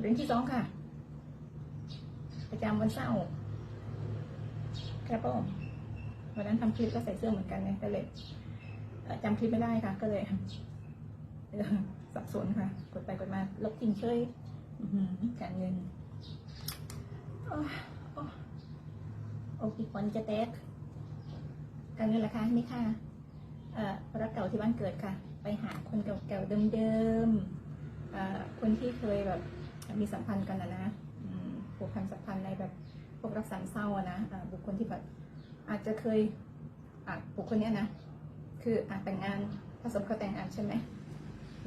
เรียนที่สองค่ะ ประจำวันเสาร์ครับผมวันนั้นทำคลิปก็ใส่เสื้อเหมือนกันไงก็เลยเอ่อจำคลิปไม่ได้ค่ะ ก็เลยสับสนค่ะ กดไปกดมา ลบทิ้งเฉยอื้อหือการเงินโอ้ยโอ้โอ้ยอีกวันจะแตกการเงินราคานี่ค่ะเอ่อรักเก่าที่บ้านเกิดค่ะ ไปหาคนเก่าๆเดิมๆคนที่เคยแบบ มีสัมพันธ์กันนะนะผูกพันสัมพันธ์ในแบบพวกรักสามเศร้าอะนะบุคคลที่แบบอาจจะเคยบุคคลเนี้ยนะ คืออาจแต่งงานผสมกับแต่งงานใช่ไหม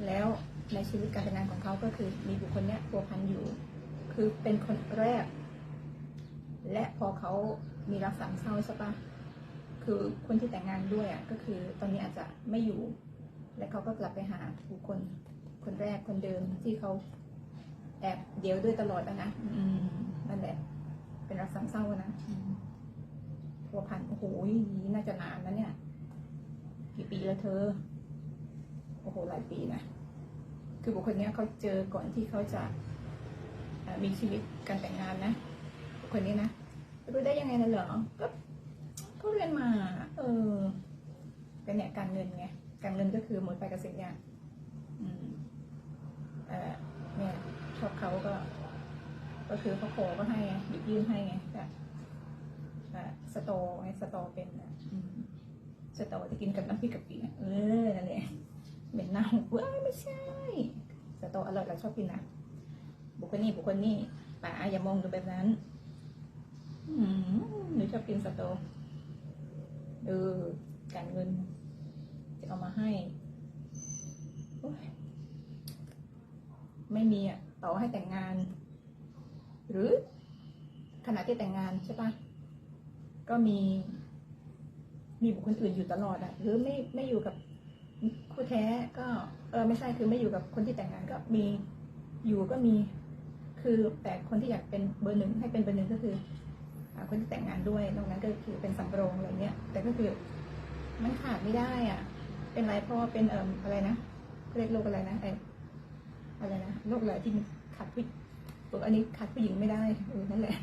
แล้วในชีวิตการแต่งงานของเขาก็คือมีบุคคลเนี้ยพัวพันอยู่ คือเป็นคนแรก และพอเขามีรักสามเศร้าใช่ปะคือคนที่แต่งงานด้วยอะก็คือตอนนี้อาจจะไม่อยู่ และเขาก็กลับไปหาบุคคลคนแรกคนเดิมที่เขา แอบเดียวด้วยตลอดอะนะอืมนั่นแหละ เป็นรักสามเศร้าอะนะอืมพัวพันโอ้โหน่าจะนานนะเนี่ย กี่ปีแล้วเธอ โอ้โหหลายปีนะคือบุคคลเนี้ยเขาเจอก่อนที่เขาจะเอ่อมีชีวิตการแต่งงานนะบุคคลนี้นะรู้ได้ยังไงนะเหรอก็ก็เรียนมา เออก็เนี่ยการเงินไงการเงินก็คือหมดไปกับสิ่งอย่างอืมเออเนี่ยชอบเขา ก็ ก็คือเขาขอก็ให้ไงหยิบยื่นให้ไงแบบเอ่อสตอไงสตอเป็นอะสตอที่กินกับน้ำพริกกะปิเออนั่นแหละเหม็นเน่าเว้ยไม่ใช่สตออร่อยเราชอบกินนะบุคคลนี้บุคคลนี้ป๋าอย่ามองดูแบบนั้นหนูชอบกินสตอเออการเงิน จะเอามาให้ ไม่มีอะ ต่อให้แต่งงาน หรือขณะที่แต่งงานใช่ปะก็มี มีบุคคลอื่นอยู่ตลอดอะหรือไม่ไม่อยู่กับคู่แท้ก็เออไม่ใช่คือไม่อยู่กับคนที่แต่งงานก็มีอยู่ก็มีคือแต่คนที่อยากเป็นเบอร์หนึ่งให้เป็นเบอร์หนึ่งก็คือคนที่แต่งงานด้วยนอกนั้นก็คือเป็นสำรองอะไรเงี้ย แต่ก็คือมันขาดไม่ได้อะ เป็นไรเพราะว่าเป็นเอ่ออะไรนะเขาเรียกโรคอะไรนะไอ อะไรนะโรคอะไรที่ขัดผู้ตัวอันนี้ขัดผู้หญิงไม่ได้เออนั่นแหละ